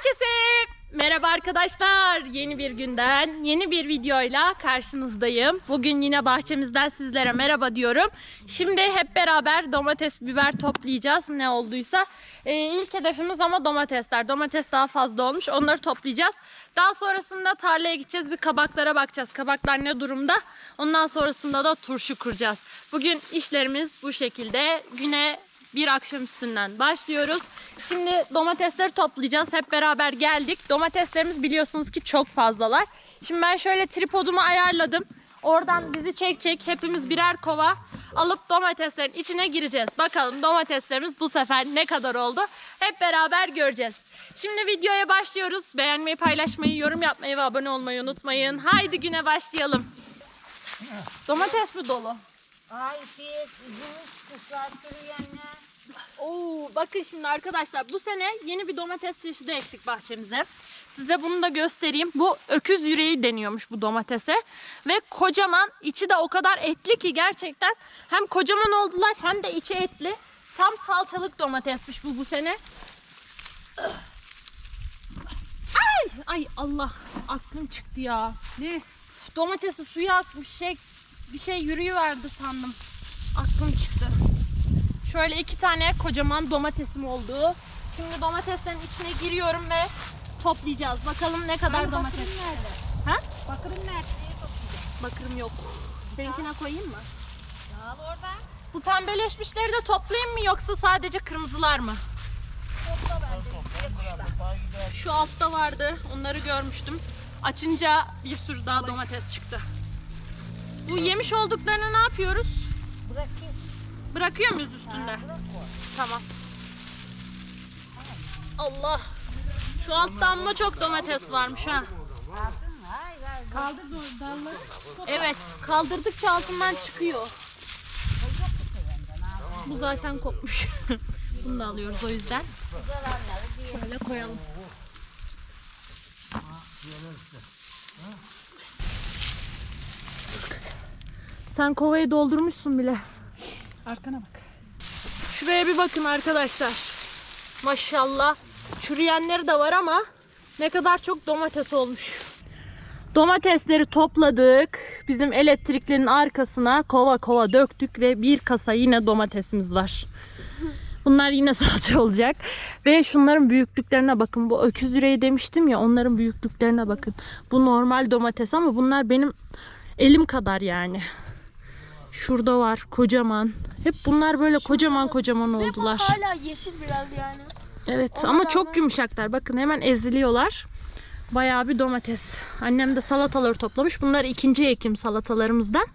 Herkese merhaba arkadaşlar. Yeni bir günden, yeni bir videoyla karşınızdayım. Bugün yine bahçemizden sizlere merhaba diyorum. Şimdi hep beraber domates, biber toplayacağız ne olduysa. Ee, ilk hedefimiz ama domatesler. Domates daha fazla olmuş. Onları toplayacağız. Daha sonrasında tarlaya gideceğiz. Bir kabaklara bakacağız. Kabaklar ne durumda? Ondan sonrasında da turşu kuracağız. Bugün işlerimiz bu şekilde. Güne bir akşam üstünden başlıyoruz. Şimdi domatesleri toplayacağız. Hep beraber geldik. Domateslerimiz biliyorsunuz ki çok fazlalar. Şimdi ben şöyle tripodumu ayarladım. Oradan bizi çekecek. Hepimiz birer kova alıp domateslerin içine gireceğiz. Bakalım domateslerimiz bu sefer ne kadar oldu? Hep beraber göreceğiz. Şimdi videoya başlıyoruz. Beğenmeyi, paylaşmayı, yorum yapmayı ve abone olmayı unutmayın. Haydi güne başlayalım. Domates mi dolu? Ay şey, gümüş kuşlar sürüyenler. Oo, bakın şimdi arkadaşlar bu sene yeni bir domates çeşidi ektik bahçemize. Size bunu da göstereyim. Bu öküz yüreği deniyormuş bu domatese. Ve kocaman içi de o kadar etli ki gerçekten hem kocaman oldular hem de içi etli. Tam salçalık domatesmiş bu bu sene. Ay, ay Allah aklım çıktı ya. Ne? Domatesi suya akmış şey bir şey yürüyüverdi sandım. Aklım çıktı. Şöyle iki tane kocaman domatesim oldu. Şimdi domateslerin içine giriyorum ve toplayacağız. Bakalım ne kadar domates. nerede? Ha? Bakırın nerede? Bakırım yok. Seninkine koyayım mı? Al oradan. Bu pembeleşmişleri de toplayayım mı yoksa sadece kırmızılar mı? Topla bence. Şu altta vardı. Onları görmüştüm. Açınca bir sürü daha domates çıktı. Bu yemiş olduklarını ne yapıyoruz? Bırakayım. Bırakıyor muyuz üstünde? Tamam. Allah. Şu altta amma çok domates varmış ha. Kaldır dalları. Evet, kaldırdıkça altından çıkıyor. Bu zaten kopmuş. Bunu da alıyoruz o yüzden. Şöyle koyalım. Sen kovayı doldurmuşsun bile. Arkana bak. Şuraya bir bakın arkadaşlar. Maşallah. Çürüyenleri de var ama ne kadar çok domates olmuş. Domatesleri topladık. Bizim elektriklerin arkasına kova kova döktük ve bir kasa yine domatesimiz var. Bunlar yine salça olacak. Ve şunların büyüklüklerine bakın. Bu öküz yüreği demiştim ya onların büyüklüklerine bakın. Bu normal domates ama bunlar benim elim kadar yani. Şurada var kocaman. Hep bunlar böyle kocaman kocaman oldular. Hala yeşil biraz yani. Evet Ona ama rağmen- çok yumuşaklar. Bakın hemen eziliyorlar. Bayağı bir domates. Annem de salataları toplamış. Bunlar ikinci ekim salatalarımızdan.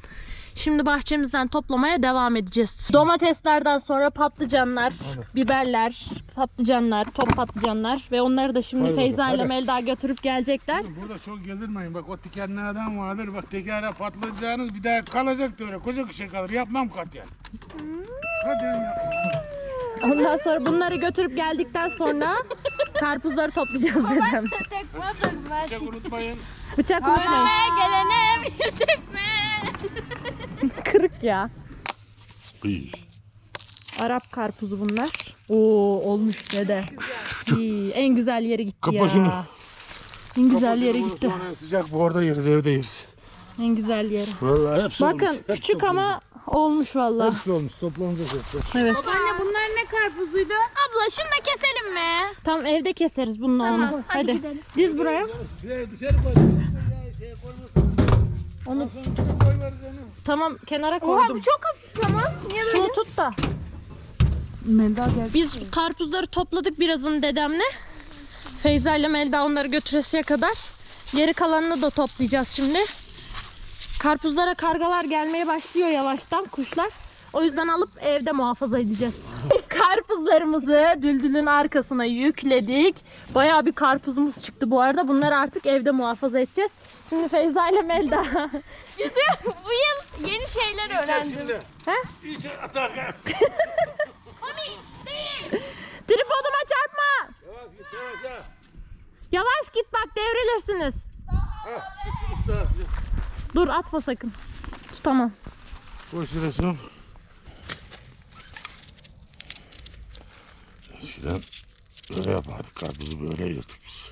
Şimdi bahçemizden toplamaya devam edeceğiz. Domateslerden sonra patlıcanlar, biberler, patlıcanlar, top patlıcanlar ve onları da şimdi Hadi Feyza ile hadi. Melda götürüp gelecekler. Burada çok gezilmeyin. Bak o dikenlerden vardır. Bak tekere patlayacağınız bir daha kalacak da öyle. Koca kışa kalır. Yapmam katiyen. Katiyen yapmam. Ondan sonra bunları götürüp geldikten sonra karpuzları toplayacağız dedem. Tekme ben. Çek unutmayın. Bıçak unutmayın. Önüme gelene bir tekme. Kırık ya. Arap karpuzu bunlar. Oo olmuş dede. İyi, en güzel yeri gitti Kapa ya. şunu. En güzel yeri gitti. Sonra sıcak bu orada yeriz evde yeriz. En güzel yeri. Vallahi hepsi Bakın olmuş. Küçük ama olmuş vallahi. Hepsi olmuş. Toplanacak hepsi. Evet. Anne bunlar ne karpuzuydu? Abla şunu da keselim mi? Tam evde keseriz bununla Tamam, onu. hadi Hadi. gidelim. Diz buraya. Şey, dışarı koy. Ya, şey koymasın. Onu sonra üstüne koy veririz onu. tamam kenara Oha koydum. bu çok hafif ama. Niye böyle? Şunu tut da. Melda geldi. Biz karpuzları topladık birazını dedemle. Feyza ile Melda onları götüresiye kadar. Geri kalanını da toplayacağız şimdi. Karpuzlara kargalar gelmeye başlıyor yavaştan kuşlar. O yüzden alıp evde muhafaza edeceğiz. Karpuzlarımızı düldülün arkasına yükledik. Bayağı bir karpuzumuz çıktı bu arada. Bunları artık evde muhafaza edeceğiz. Şimdi Feyza ile Melda. Yusuf bu yıl yeni şeyler öğrendim. şimdi. He? İyice atak. Tripoduma çarpma. Yavaş git yavaş ha. Yavaş git bak devrilirsiniz. Ha. Dur atma sakın. Tutamam. Koy şurasını. Eskiden Böyle yapardık. Karpuzu böyle yırtık biz.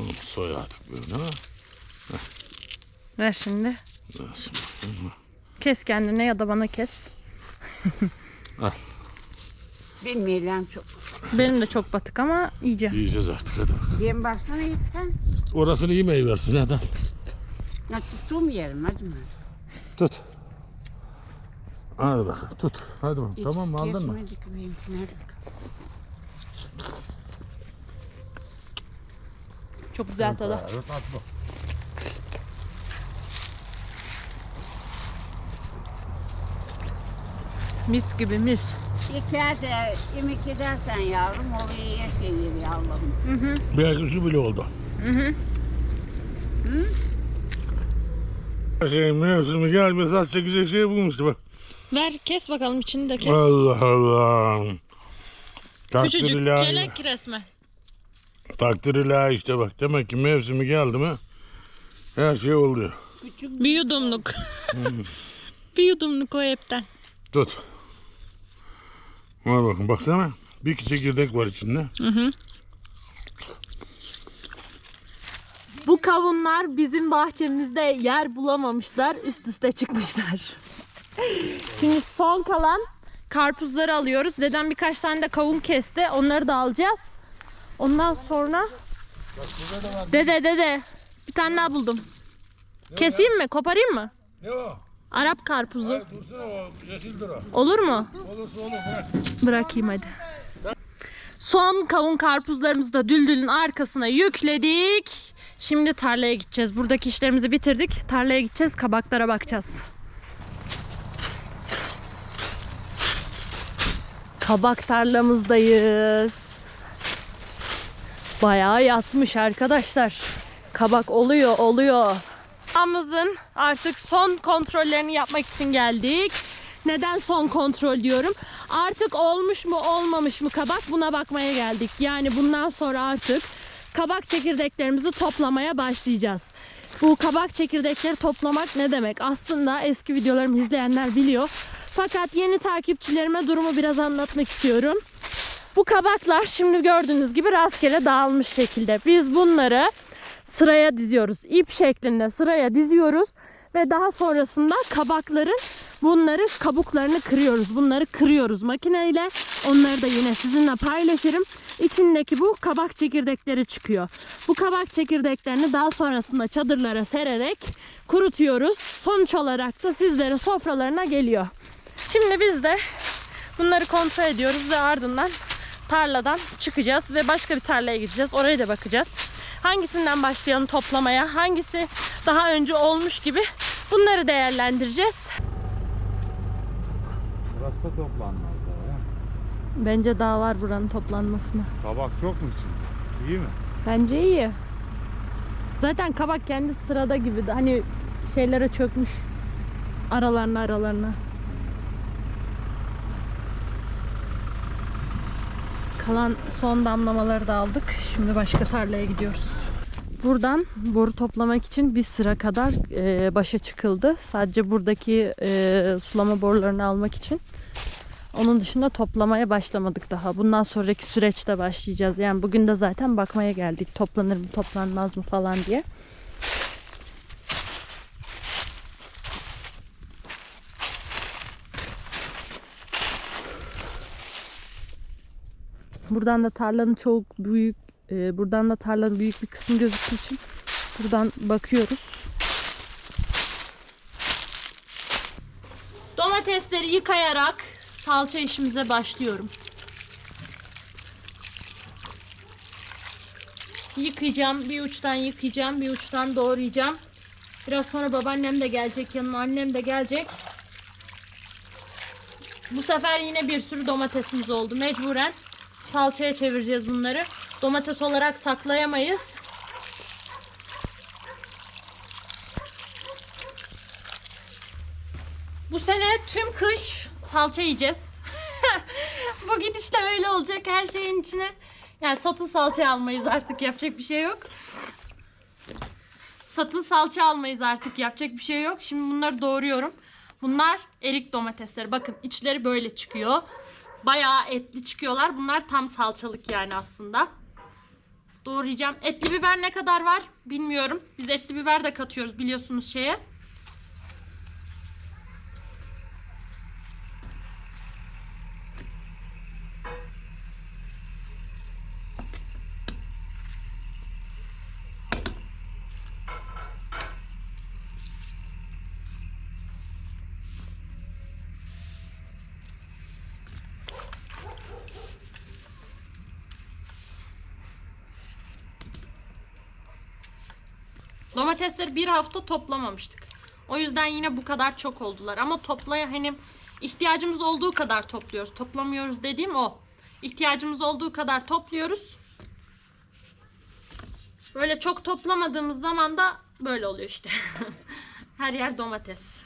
Onu soyardık böyle. ha. Ver şimdi. Nasıl baktın mı? Kes kendine ya da bana kes. Bilmiyorum çok. Benim de çok batık ama iyice. Yiyeceğiz artık hadi bakalım. Diyen baksana ipten. Orasını yemeği versin hadi. Ya tuttuğum yerim hadi mi? Tut. Hadi bakalım tut. Hadi bakalım. Hiç Tamam mı aldın mı? kesmedik miyim? Nerede? Çok güzel tadı. Evet at bak. Mis gibi mis. Yeter yemek edersen yavrum oraya yer gelir yavrum. Belki şu bile oldu. Her şeyin mevsimi gelmesi az çekecek şey bulmuştu bak. Ver kes bakalım içini de kes. Allah Allah. Takdir Küçücük ilahi. kelek resmen. Takdir ilahi işte bak. Demek ki mevsimi geldi mi her şey oluyor. Bir yudumluk. bir yudumluk o hepten. Tut. Var bakın baksana. Bir çekirdek var içinde. Bu kavunlar bizim bahçemizde yer bulamamışlar. Üst üste çıkmışlar. Şimdi son kalan karpuzları alıyoruz. Dedem birkaç tane de kavun kesti. Onları da alacağız. Ondan sonra... Dede dede. Bir tane daha buldum. Keseyim mi? Koparayım mı? Ne o? Arap karpuzu. Dursun o. Yeşildir o. Olur mu? Olursa olur. Bırak. Bırakayım hadi. Son kavun karpuzlarımızı da düldülün arkasına yükledik. Şimdi tarlaya gideceğiz. Buradaki işlerimizi bitirdik. Tarlaya gideceğiz. Kabaklara bakacağız. Kabak tarlamızdayız. Bayağı yatmış arkadaşlar. Kabak oluyor, oluyor. Tarlamızın artık son kontrollerini yapmak için geldik. Neden son kontrol diyorum? Artık olmuş mu olmamış mı kabak buna bakmaya geldik. Yani bundan sonra artık kabak çekirdeklerimizi toplamaya başlayacağız. Bu kabak çekirdekleri toplamak ne demek? Aslında eski videolarımı izleyenler biliyor. Fakat yeni takipçilerime durumu biraz anlatmak istiyorum. Bu kabaklar şimdi gördüğünüz gibi rastgele dağılmış şekilde. Biz bunları sıraya diziyoruz. İp şeklinde sıraya diziyoruz ve daha sonrasında kabakların bunları kabuklarını kırıyoruz. Bunları kırıyoruz makineyle. Onları da yine sizinle paylaşırım. İçindeki bu kabak çekirdekleri çıkıyor. Bu kabak çekirdeklerini daha sonrasında çadırlara sererek kurutuyoruz. Sonuç olarak da sizlerin sofralarına geliyor. Şimdi biz de bunları kontrol ediyoruz ve ardından tarladan çıkacağız ve başka bir tarlaya gideceğiz. Oraya da bakacağız. Hangisinden başlayalım toplamaya, hangisi daha önce olmuş gibi bunları değerlendireceğiz. Toplanmaz daha ya. Bence daha var buranın toplanmasına. Kabak çok mu içinde? İyi mi? Bence iyi. Zaten kabak kendi sırada gibi. Hani şeylere çökmüş. Aralarına aralarına. Kalan son damlamaları da aldık. Şimdi başka tarlaya gidiyoruz. Buradan boru toplamak için bir sıra kadar e, başa çıkıldı. Sadece buradaki e, sulama borularını almak için. Onun dışında toplamaya başlamadık daha. Bundan sonraki süreçte başlayacağız. Yani bugün de zaten bakmaya geldik. Toplanır mı toplanmaz mı falan diye. Buradan da tarlanın çok büyük, e, buradan da tarlanın büyük bir kısmı gözüktüğü için buradan bakıyoruz. Domatesleri yıkayarak salça işimize başlıyorum. Yıkayacağım. Bir uçtan yıkayacağım. Bir uçtan doğrayacağım. Biraz sonra babaannem de gelecek yanıma. Annem de gelecek. Bu sefer yine bir sürü domatesimiz oldu. Mecburen salçaya çevireceğiz bunları. Domates olarak saklayamayız. Bu sene tüm kış salça yiyeceğiz. Bu gidişle öyle olacak her şeyin içine. Yani satın salça almayız artık yapacak bir şey yok. Satın salça almayız artık yapacak bir şey yok. Şimdi bunları doğruyorum. Bunlar erik domatesleri. Bakın içleri böyle çıkıyor. Bayağı etli çıkıyorlar. Bunlar tam salçalık yani aslında. Doğrayacağım. Etli biber ne kadar var bilmiyorum. Biz etli biber de katıyoruz biliyorsunuz şeye. Domatesleri bir hafta toplamamıştık. O yüzden yine bu kadar çok oldular. Ama toplaya hani ihtiyacımız olduğu kadar topluyoruz. Toplamıyoruz dediğim o. İhtiyacımız olduğu kadar topluyoruz. Böyle çok toplamadığımız zaman da böyle oluyor işte. Her yer domates.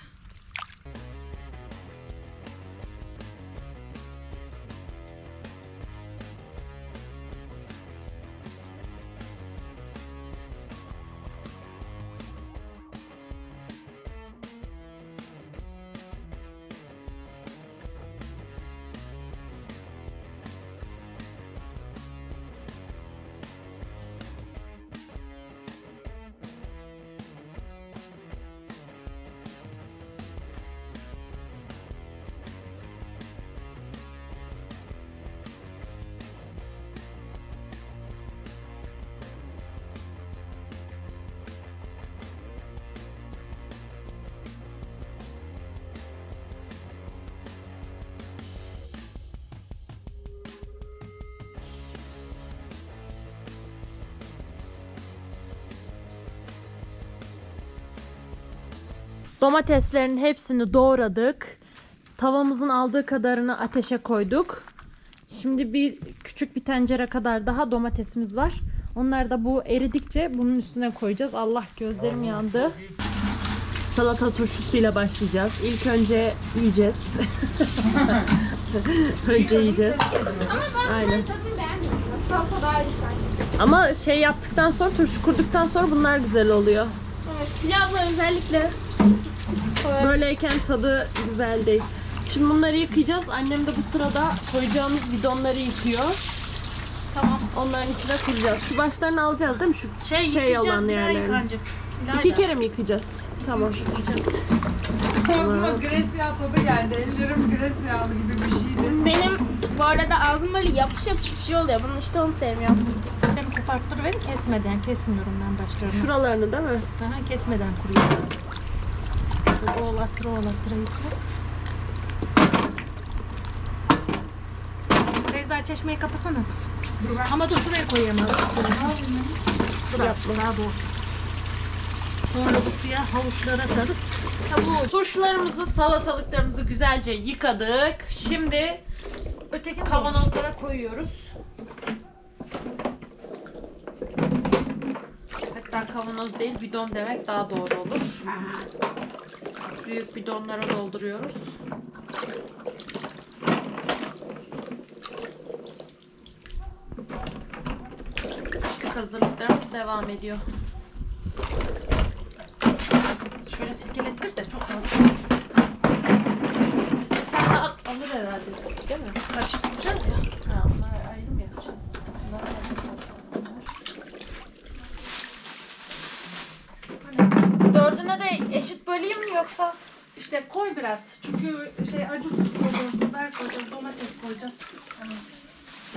Domateslerin hepsini doğradık. Tavamızın aldığı kadarını ateşe koyduk. Şimdi bir küçük bir tencere kadar daha domatesimiz var. Onları da bu eridikçe bunun üstüne koyacağız. Allah gözlerim yandı. Salata turşusuyla başlayacağız. İlk önce yiyeceğiz. önce yiyeceğiz. Aynen. Ama şey yaptıktan sonra turşu kurduktan sonra bunlar güzel oluyor. Evet, pilavla özellikle. Böyleyken tadı güzel değil. Şimdi bunları yıkayacağız. Annem de bu sırada koyacağımız bidonları yıkıyor. Tamam. Onların içine koyacağız. Şu başlarını alacağız değil mi? Şu Şey, şey yıkayacağız, olan yerlerini. İki kere mi yıkayacağız? Tamam. yıkayacağız. Ağzıma gres yağı tadı geldi. Ellerim gres yağlı gibi bir şeydi. Benim bu arada ağzım böyle yapış yapış bir şey oluyor. Bunun işte onu sevmiyorum. Ben koparttırıverin kesmeden. Kesmiyorum ben başlarını. Şuralarını değil mi? Aha, kesmeden kuruyor. Şöyle oğlattıra oğlattıra. Feyza çeşmeyi kapasana kızım. Ama dur şuraya koyayım. Birazcık daha doğrusu. Sonra bu suya havuçları atarız. Turşularımızı, salatalıklarımızı güzelce yıkadık. Şimdi Öteki kavanozlara koyuyoruz. Hatta kavanoz değil bidon demek daha doğru olur. Büyük bidonlara dolduruyoruz. Kışlık hazırlıklarımız devam ediyor. Şöyle silkelettir de çok az. Bir tane daha alır herhalde. Değil mi? Karışık yapacağız ya. Ha, onlar ayrı mı yapacağız? Bunlar ayrı. Dördüne de eşit böleyim mi yoksa? İşte koy biraz. Çünkü şey acı koyacağız, biber koyacağız, domates koyacağız. Hani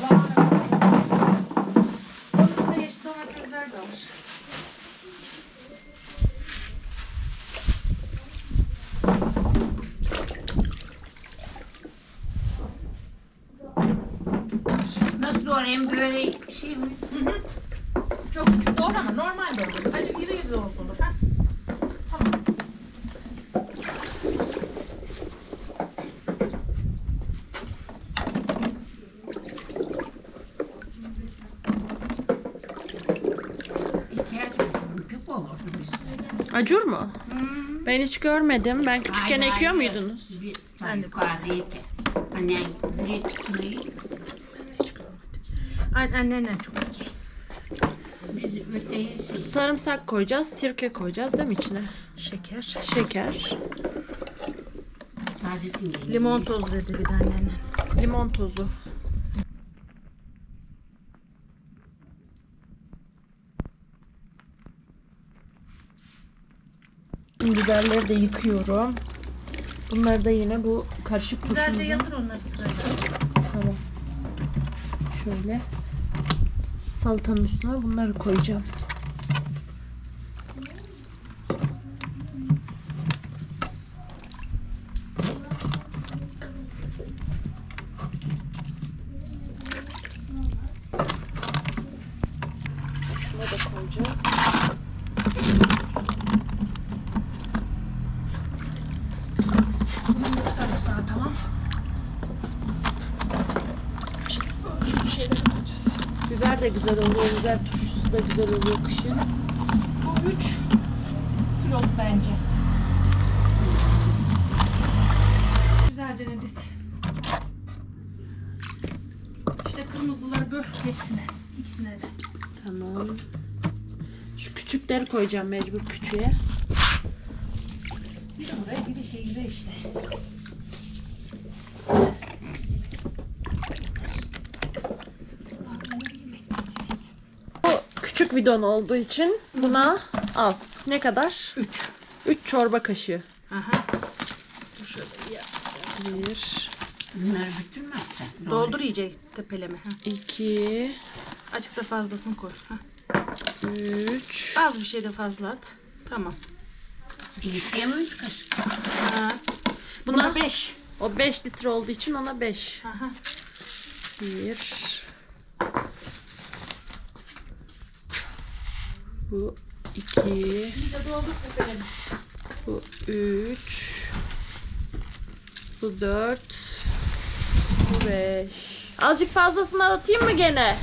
lahana koyacağız. Onun da yeşil domatesler de alır. Nasıl doğrayayım böyle şey mi? Çok küçük doğrama, normal doğrama. Acı iri iri olsun. Ha? Tamam. İhtiyaç küçük olur bizde. Acur mu? Ben hiç görmedim. Ben küçükken Aynen, ekiyor aynen. muydunuz? Ben de. Annen annenden çok iyi. Sarımsak koyacağız, sirke koyacağız değil mi içine? Şeker. Şeker. Limon tozu dedi bir de annennen. limon tozu. Biberleri de yıkıyorum. Bunları da yine bu karışık Güzelce turşumuzun yatır onları sırayla. Tamam. Şöyle salatanın üstüne bunları koyacağım. Güzelce diz. İşte kırmızıları böl hepsine. İkisine de. Tamam. Şu küçükleri koyacağım mecbur küçüğe. Biri oraya biri şeyde işte. Bu küçük bidon olduğu için buna az. Ne kadar? 3. 3 çorba kaşığı. Aha. Bir, Bunları bütün mü atacağız? Doldur iyice tepeleme. Ha. iki, Azıcık da fazlasını koy. Ha. üç. Az bir şey de fazla at. Tamam. Bir mi üç kaşık? Ha. Buna 5. o 5 litre olduğu için ona 5. Aha. Bir. Bu iki. İyice doldur tepeleme. Bu üç. Bu dört. Bu beş. Azıcık fazlasını atayım mı gene?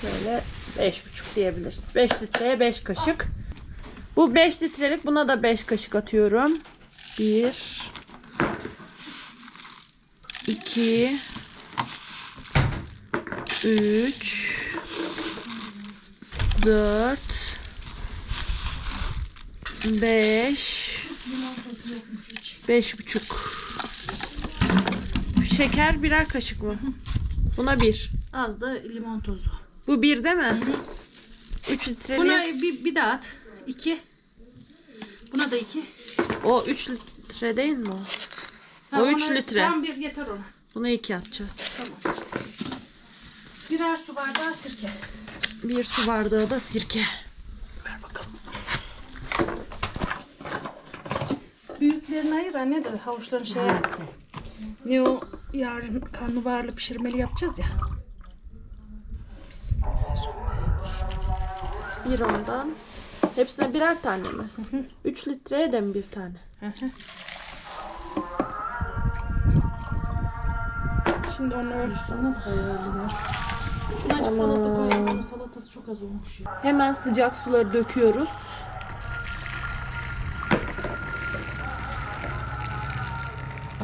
Şöyle beş buçuk diyebiliriz. Beş litreye beş kaşık. Bu beş litrelik buna da beş kaşık atıyorum. Bir. iki, Üç. Dört. Beş. Beş buçuk. Şeker birer kaşık mı? Buna bir. Az da limon tozu. Bu bir değil mi? Üç litreli. Buna bir, bir daha at. 2. Buna da 2. O üç litre değil mi o? O üç litre. Tam bir yeter ona. Buna iki atacağız. Birer su bardağı sirke. Bir su bardağı da sirke. Büyüklerini ayır anne de havuçların şeye. Ne o yarın karnabaharlı pişirmeli yapacağız ya. Bir ondan. Hepsine birer tane mi? Üç litreye de mi bir tane? Hı hı. Şimdi onu ölçüsü nasıl ayarlıyor? Şuna azıcık salata koyalım. Salatası çok az olmuş ya. Hemen sıcak suları döküyoruz.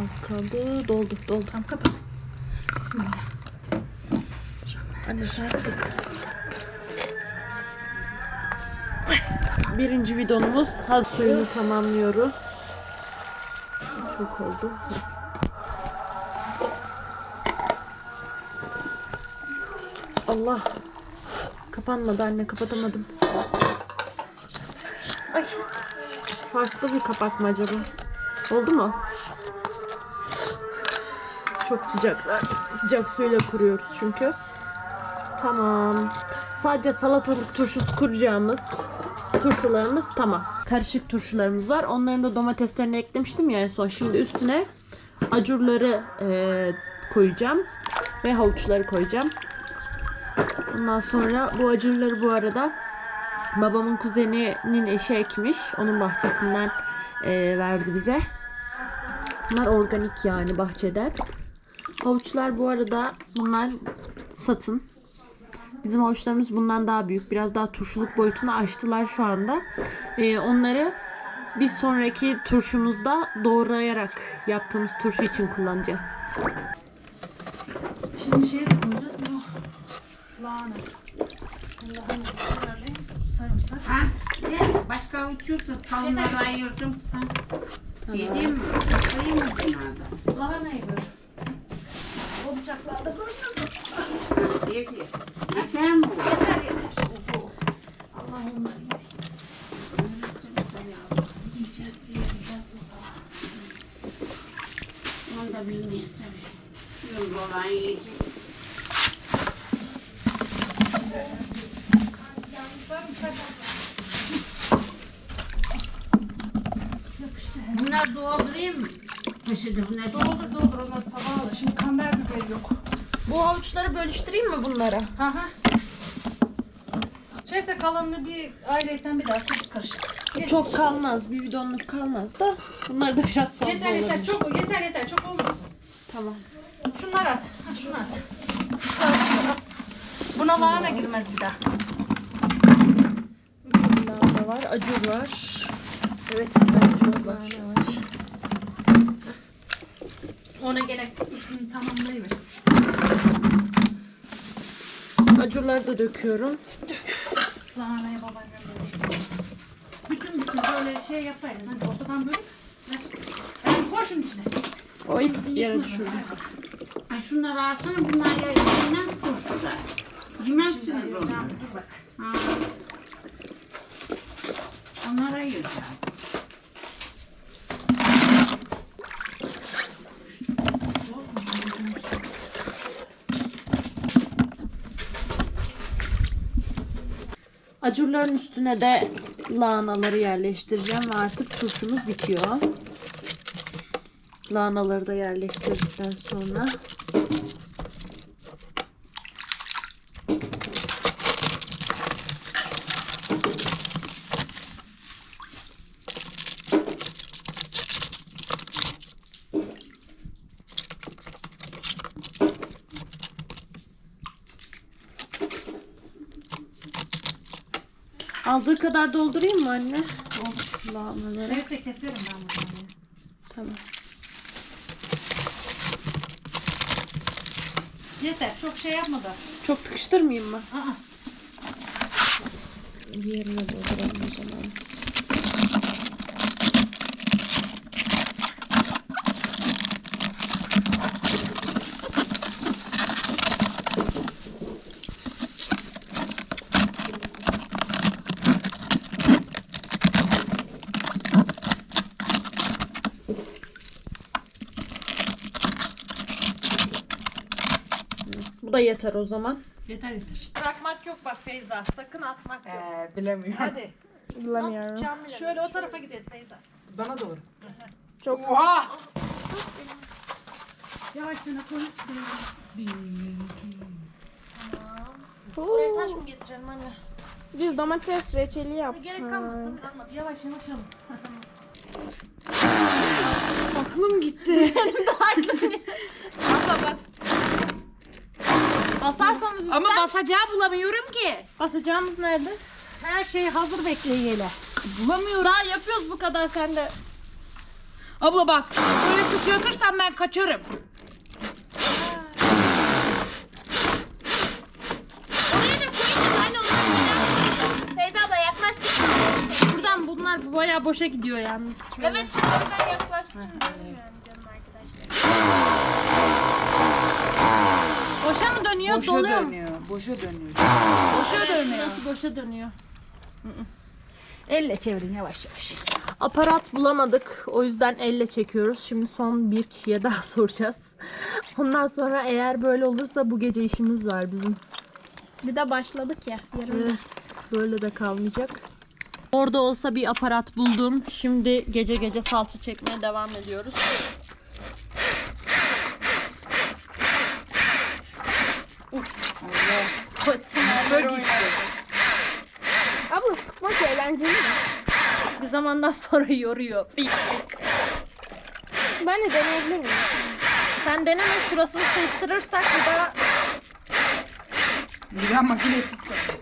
Az kaldı. Doldu, doldu. Tamam kapat. Bismillah. Anne sen sık. Birinci bidonumuz haz suyunu tamamlıyoruz. Çok oldu. Allah. Kapanmadı anne kapatamadım. Ay. Farklı bir kapak mı acaba? Oldu mu? Çok sıcaklar. Sıcak suyla kuruyoruz çünkü. Tamam. Sadece salatalık turşusu kuracağımız turşularımız tamam. Karışık turşularımız var. Onların da domateslerini eklemiştim ya en son. Şimdi üstüne acurları eee, koyacağım. Ve havuçları koyacağım. Ondan sonra bu acurları bu arada babamın kuzeninin eşi ekmiş. Onun bahçesinden eee, verdi bize. Bunlar organik yani bahçeden. Havuçlar bu arada bunlar satın. Bizim havuçlarımız bundan daha büyük. Biraz daha turşuluk boyutunu aştılar şu anda. Ee, onları bir sonraki turşumuzda doğrayarak yaptığımız turşu için kullanacağız. Şimdi koyacağız. Ne o? Lahana. Lahana ayarlayayım. Sarımsak. Ha? Ne? Başka uçuyorsa tavukları ayırdım. Ha? Yediğim mi? Sayayım mı bunlardan? Lahanayı ver. O bıçaklarda görmüyor musun? Yeter. Yeter mi? Yeter yeter. Allah onları yiyeceğiz, yiyeceğiz. Onu da bilmeyiz tabii. Yıl olan yiyecek. Bunlar doldurayım mı? Poşeti bunlar Havuçları bölüştüreyim mi bunlara? Hı hı. Şeyse kalanını bir aileyten bir daha tuz karışık. Çok kalmaz. Bir bidonluk kalmaz da. Bunlar da biraz fazla Yeter yeter olabilir. çok yeter yeter çok olmasın. Tamam. Şunları at. Ha, şunu at. Sarı- Buna lahana girmez bir daha. Lahana var, acur var. Evet, acur var. Ona gene üstünü tamamlayıversin. Acurları da döküyorum. Lahanayı babaannem böyle. Bütün bütün böyle şey yapayız. Hani ortadan bölüp. Yani koy şunun içine. Oy, yere düşürdüm. Ha şunları alsana bunlar ya yemez turşuda. Yemezsiniz onları. Dur bak. Ha. Onlara yiyeceğim. Acurların üstüne de lahanaları yerleştireceğim ve artık turşumuz bitiyor. Lahanaları da yerleştirdikten sonra aldığı kadar doldurayım mı anne? Lahanaları. Neyse keserim ben bunu. Tamam. Yeter. Çok şey yapma da. Çok tıkıştırmayayım mı? Aa. Diğerine dolduralım o zaman. Bu da yeter o zaman. Yeter yeter. Bırakmak yok bak Feyza. Sakın atmak yok. Ee, bilemiyorum. Hadi. Bilemiyorum. Şöyle o tarafa gideriz Feyza. Bana doğru. Çok- Oha! Yavaşça koy. Buraya taş mı getirelim anne? Biz domates reçeli yaptık. Gerek kalmadı. Kalmadı. Yavaş yavaş alın. Aklım gitti. Basarsanız üstten. Ama basacağı bulamıyorum ki. Basacağımız nerede? Her şeyi hazır bekleyelim. Bulamıyorum. Daha yapıyoruz bu kadar sen de. Abla bak böyle sıçratırsan ben kaçarım. Bayağı boşa gidiyor yalnız. Şöyle. Evet şimdi oradan yaklaştım. Bilmiyorum canım arkadaşlar. Boşa mı dönüyor, doluyor mu? dönüyor. Boşa dönüyor. Boşa dönüyor. Nasıl boşa dönüyor? Elle çevirin yavaş yavaş. Aparat bulamadık. O yüzden elle çekiyoruz. Şimdi son bir kişiye daha soracağız. Ondan sonra eğer böyle olursa bu gece işimiz var bizim. Bir de başladık ya. Yarın Evet. Böyle de kalmayacak. Orada olsa bir aparat buldum. Şimdi gece gece salça çekmeye devam ediyoruz. Böyle gitti. Abla sıkmak eğlenceli mi? Bir zamandan sonra yoruyor. Ben de deneyebilir miyim? Sen deneme şurasını sıyırtırırsak bir daha Güzel makinesiz kalır.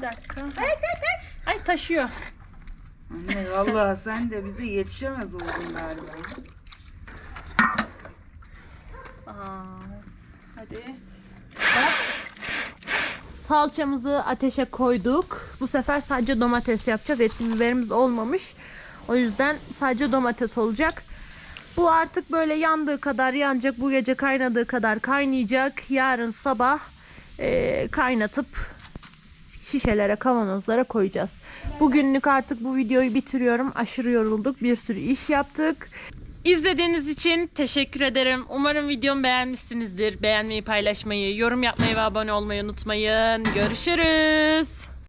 Bir dakika. Ay taşıyor. Anne vallahi sen de bize yetişemez oldun galiba. Aa, hadi. Salçamızı ateşe koyduk. Bu sefer sadece domates yapacağız. Etli biberimiz olmamış. O yüzden sadece domates olacak. Bu artık böyle yandığı kadar yanacak. Bu gece kaynadığı kadar kaynayacak. Yarın sabah e, kaynatıp şişelere, kavanozlara koyacağız. Bugünlük artık bu videoyu bitiriyorum. Aşırı yorulduk. Bir sürü iş yaptık. İzlediğiniz için teşekkür ederim. Umarım videomu beğenmişsinizdir. Beğenmeyi, paylaşmayı, yorum yapmayı ve abone olmayı unutmayın. Görüşürüz.